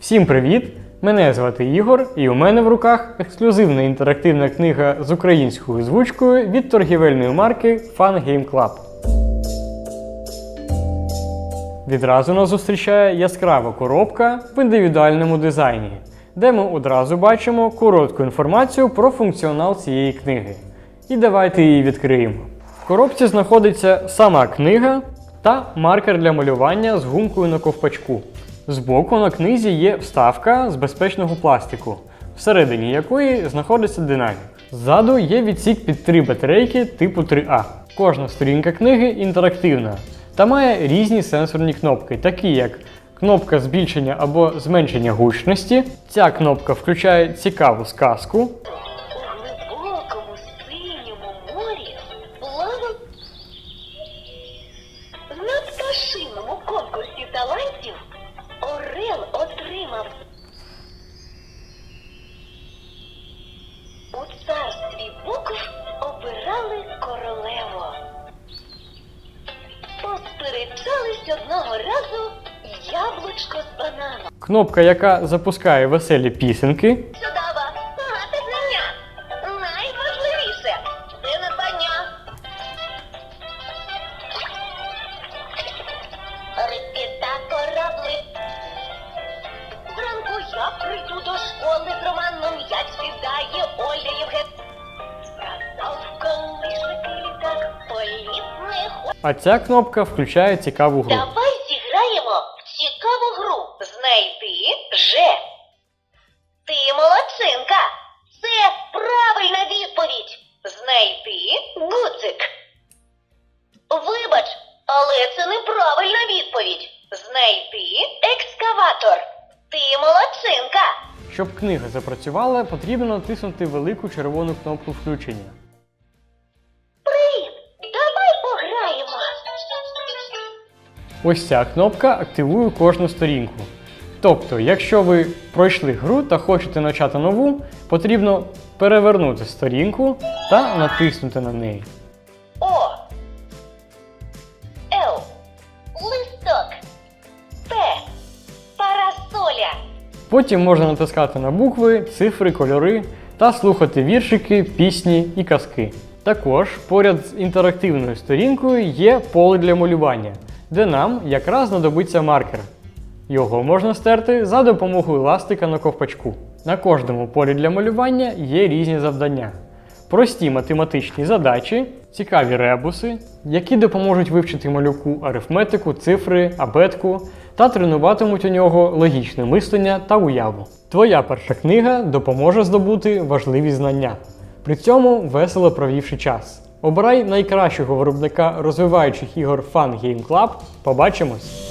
Всім привіт! Мене звати Ігор, і у мене в руках ексклюзивна інтерактивна книга з українською звучкою від торгівельної марки Fun Game Club. Відразу нас зустрічає яскрава коробка в індивідуальному дизайні, де ми одразу бачимо коротку інформацію про функціонал цієї книги. І давайте її відкриємо. В коробці знаходиться сама книга та маркер для малювання з гумкою на ковпачку. Збоку на книзі є вставка з безпечного пластику, всередині якої знаходиться динамік. Ззаду є відсік під три батарейки типу 3А. Кожна сторінка книги інтерактивна та має різні сенсорні кнопки, такі як кнопка збільшення або зменшення гучності. Ця кнопка включає цікаву сказку, разу яблучко з бананом. кнопка, яка запускає веселі пісенки, Чудово! Багато знання! Найважливіше це надбання. Рибки та корабли. Зранку я прийду до школи з романом м'яч кидає Оля Євген. Літак, а ця кнопка включає цікаву гру. Гру. Знайти же. Ти молодчинка. Це правильна відповідь. Знайти гуцик. Вибач, але це неправильна відповідь. Знайти екскаватор. Ти молодчинка. Щоб книга запрацювала, потрібно натиснути велику червону кнопку включення. Ось ця кнопка активує кожну сторінку. Тобто, якщо ви пройшли гру та хочете почати нову, потрібно перевернути сторінку та натиснути на неї. О. Л. Листок. П. Парасоля. Потім можна натискати на букви, цифри, кольори та слухати віршики, пісні і казки. Також поряд з інтерактивною сторінкою є поле для малювання, де нам якраз знадобиться маркер. Його можна стерти за допомогою ластика на ковпачку. На кожному полі для малювання є різні завдання. Прості математичні задачі, цікаві ребуси, які допоможуть вивчити малюку арифметику, цифри, абетку та тренуватимуть у нього логічне мислення та уяву. Твоя перша книга допоможе здобути важливі знання, при цьому весело провівши час. Обирай найкращого виробника розвиваючих ігор Fun Game Club. Побачимось!